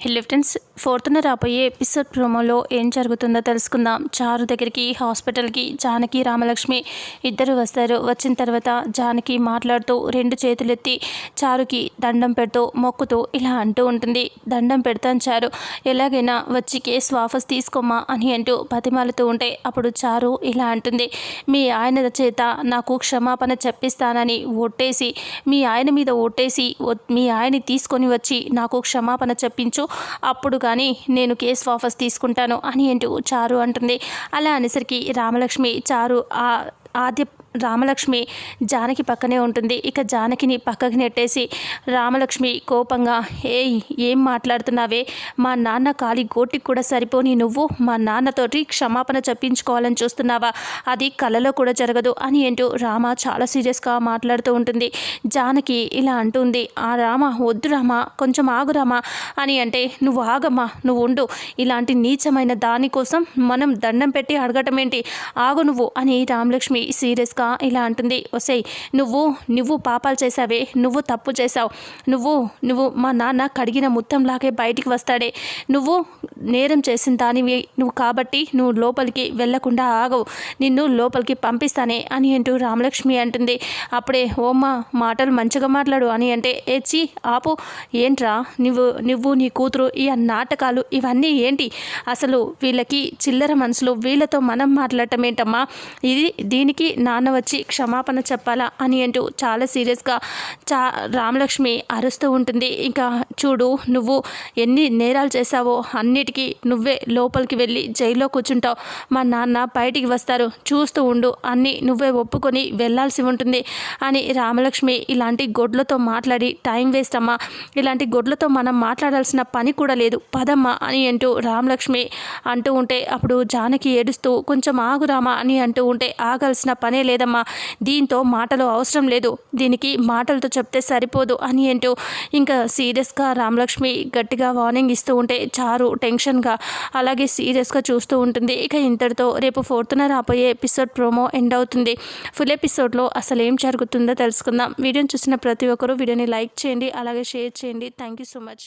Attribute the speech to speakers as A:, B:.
A: Hello friends ఫోర్త్న రాబోయే episode ప్రోమోలో ఏం జరుగుతుందో తెలుసుకుందాం. చారు దగ్గరికి హాస్పిటల్కి జానకి రామలక్ష్మి ఇద్దరు వస్తారు. వచ్చిన తర్వాత జానకి మాట్లాడుతూ రెండు చేతులెత్తి చారుకి దండం పెడుతూ మొక్కుతూ ఇలా అంటూ ఉంటుంది. దండం పెడతాను చారు. ఎలాగైనా వచ్చి కేసు వాపస్ తీసుకోమా అని అంటూ బతిమాలుతూ ఉంటే అప్పుడు చారు ఇలా అంటుంది. మీ ఆయన చేత నాకు క్షమాపణ చెప్పిస్తానని ఒట్టేసి మీ ఆయన మీద ఒట్టేసి మీ ఆయన్ని తీసుకొని వచ్చి నాకు క్షమాపణ చెప్పించు. అప్పుడు కానీ నేను కేసు వాపస్ తీసుకుంటాను అని అంటూ చారు అంటుంది. అలా అనేసరికి రామలక్ష్మి చారు ఆద్య రామలక్ష్మి జానకి పక్కనే ఉంటుంది. ఇక జానకిని పక్కకి నెట్టేసి రామలక్ష్మి కోపంగా ఏ ఏం మాట్లాడుతున్నావే? మా నాన్న కాలి గోటికి కూడా సరిపోని నువ్వు? మా నాన్నతోటి క్షమాపణ చెప్పించుకోవాలని చూస్తున్నావా? అది కలలో కూడా జరగదు అని ఏంటో రామ చాలా సీరియస్గా మాట్లాడుతూ ఉంటుంది. జానకి ఇలా అంటుంది ఆ రామ వద్దు రామ కొంచెం ఆగు రామ అని అంటే నువ్వు ఆగమ్మా నువ్వు ఉండు. ఇలాంటి నీచమైన దానికోసం మనం దండం పెట్టి అడగటం ఏంటి? ఆగు నువ్వు అని రామలక్ష్మి సీరియస్గా ఇలా అంటుంది వసే నువ్వు నువ్వు పాపాలు చేసావే నువ్వు తప్పు చేసావు నువ్వు నువ్వు మా నాన్న కడిగిన ముత్తంలాగే బయటికి వస్తాడే. నువ్వు నేరం చేసిన దానివి నువ్వు కాబట్టి నువ్వు లోపలికి వెళ్ళకుండా ఆగవు. నిన్ను లోపలికి పంపిస్తానే అని అంటూ రామలక్ష్మి అంటుంది. అప్పుడే ఓమ్మా మాటలు మంచిగా మాట్లాడు అని అంటే ఏచి ఆపు. ఏంట్రా? నువ్వు నువ్వు నీ కూతురు ఈ నాటకాలు ఇవన్నీ ఏంటి? అసలు వీళ్ళకి చిల్లర మనసులు వీళ్ళతో మనం మాట్లాడటం ఏంటమ్మా ఇది దీనికి నాన్న వచ్చి క్షమాపణ చెప్పాలా? అని అంటూ చాలా సీరియస్గా చా రామలక్ష్మి అరుస్తూ ఉంటుంది. ఇంకా చూడు నువ్వు ఎన్ని నేరాలు చేశావో అన్నిటికీ నువ్వే లోపలికి వెళ్ళి జైల్లో కూర్చుంటావు. మా నాన్న బయటికి వస్తారు. చూస్తూ ఉండు. అన్నీ నువ్వే ఒప్పుకొని వెళ్ళాల్సి ఉంటుంది అని రామలక్ష్మి ఇలాంటి గొడ్లతో మాట్లాడి టైం వేస్ట్ అమ్మా. ఇలాంటి గొడ్లతో మనం మాట్లాడాల్సిన పని కూడా లేదు. పదమ్మా అని అంటూ రామలక్ష్మి అంటూ ఉంటే అప్పుడు జానకి ఏడుస్తూ కొంచెం ఆగురామా అని అంటూ ఉంటే ఆగాల్సిన పనే లేదమ్మా. దీంతో మాటలు అవసరం లేదు. దీనికి మాటలతో చెప్తే సరిపోదు అని అంటూ ఇంకా సీరియస్గా రామలక్ష్మి గట్టిగా వార్నింగ్ ఇస్తూ ఉంటే చారు టెన్షన్ టెన్షన్గా అలాగే సీరియస్గా చూస్తూ ఉంటుంది. ఇక ఇంతటితో రేపు ఫోర్త్న రాబోయే ఎపిసోడ్ ప్రోమో ఎండ్ అవుతుంది. ఫుల్ ఎపిసోడ్లో అసలు ఏం జరుగుతుందో తెలుసుకుందాం. వీడియోని చూసిన ప్రతి ఒక్కరూ వీడియోని లైక్ చేయండి అలాగే షేర్ చేయండి. Thank you so much.